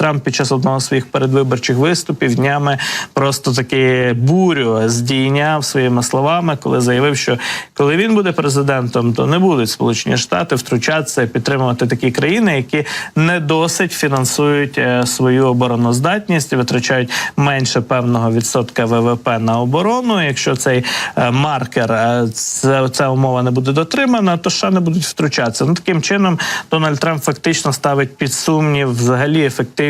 Трамп під час одного з своїх передвиборчих виступів днями просто таки бурю здійняв своїми словами, коли заявив, що коли він буде президентом, то не будуть Сполучені Штати втручатися, підтримувати такі країни, які не досить фінансують е, свою обороноздатність, витрачають менше певного відсотка ВВП на оборону. Якщо цей е, маркер е, ця умова не буде дотримана, то США не будуть втручатися. Ну таким чином Дональд Трамп фактично ставить під сумнів взагалі ефективність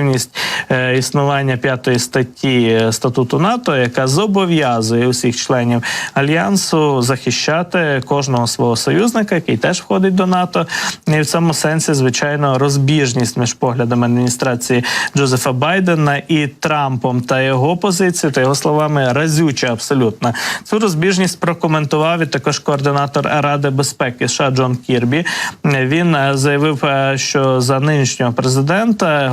е, існування п'ятої статті е, статуту НАТО, яка зобов'язує усіх членів альянсу захищати кожного свого союзника, який теж входить до НАТО. І в цьому сенсі, звичайно, розбіжність між поглядами адміністрації Джозефа Байдена і Трампом та його позицією та його словами разюча абсолютно. Цю розбіжність прокоментував і також координатор Ради безпеки США Джон Кірбі. Він е, заявив, що за нинішнього президента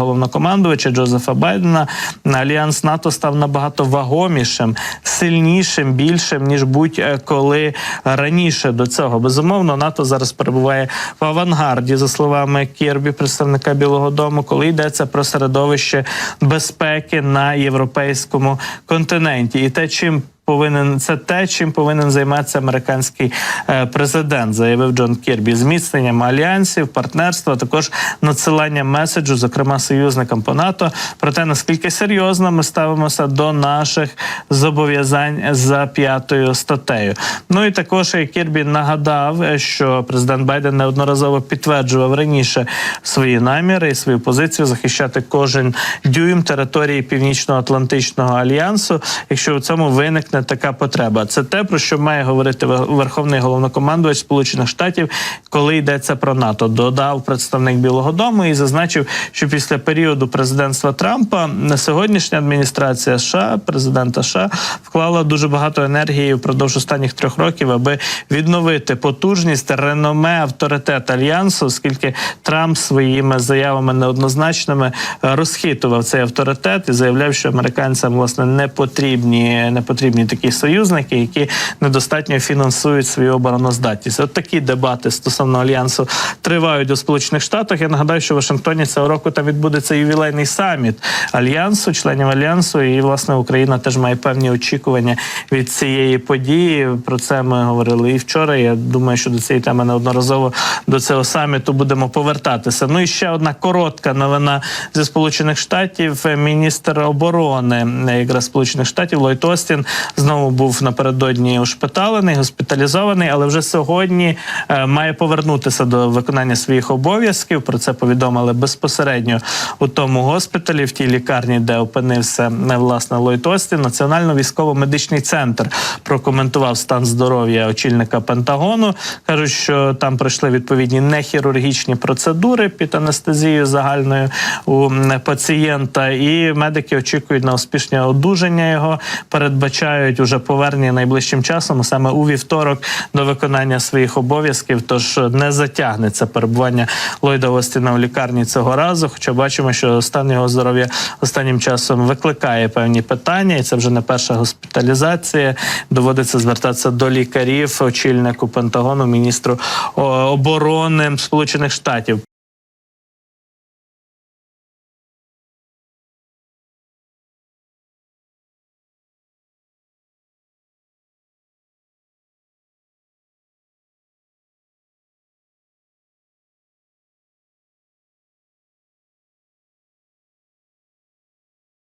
головнокомандувача Джозефа Байдена альянс НАТО став набагато вагомішим, сильнішим, більшим ніж будь-коли раніше до цього. Безумовно, НАТО зараз перебуває в авангарді, за словами Кірбі, представника Білого Дому, коли йдеться про середовище безпеки на європейському континенті, і те, чим Повинен це те, чим повинен займатися американський е, президент, заявив Джон Кірбі. Зміцненням альянсів, партнерства, також надсилання меседжу, зокрема союзникам по НАТО, про те наскільки серйозно ми ставимося до наших зобов'язань за п'ятою статтею. Ну і також Кірбі нагадав, що президент Байден неодноразово підтверджував раніше свої наміри і свою позицію захищати кожен дюйм території Північно-Атлантичного альянсу, якщо у цьому виникне така потреба. Це те, про що має говорити Верховний головнокомандувач Сполучених Штатів, коли йдеться про НАТО. Додав представник Білого Дому і зазначив, що після періоду президентства Трампа на сьогоднішня адміністрація США, президента США, вклала дуже багато енергії впродовж останніх трьох років, аби відновити потужність, реноме, авторитет альянсу, оскільки Трамп своїми заявами неоднозначними е, розхитував цей авторитет і заявляв, що американцям власне не потрібні, не потрібні такі союзники, які недостатньо фінансують свою обороноздатність. От такі дебати стосовно альянсу тривають у Сполучених Штатах. Я нагадаю, що в Вашингтоні цього року там відбудеться ювілейний саміт альянсу, членів альянсу, і власне Україна теж має певні очікування від цієї події. Про це ми говорили і вчора. Я думаю, що до цієї теми неодноразово до цього саміту будемо повертатися. Ну і ще одна коротка новина зі сполучених штатів. Міністр оборони е, якраз сполучених штатів Ллойд Остін знову був напередодні ушпиталений, госпіталізований, але вже сьогодні е, має повернутися до виконання своїх обов'язків. Про це повідомили безпосередньо у тому госпіталі, в тій лікарні, де опинився е, власне Ллойд Остін. Національно військово-медичний центр прокоментував стан здоров'я очільника Пентагону. кажуть, що там пройшли відповідні нехірургічні процедури під анестезією загальною у пацієнта, і медики очікують на успішне одужання його. Передбачають уже повернення найближчим часом, саме у вівторок, до виконання своїх обов'язків. Тож не затягнеться перебування Ллойда Остіна в лікарні цього разу. Хоча бачимо, що стан його здоров'я останнім часом викликає певні питання, і це вже не перша госпіталізація. Доводиться звертатися до лікарів, очільнику Пентагону, міністру оборони Сполучених Штатів.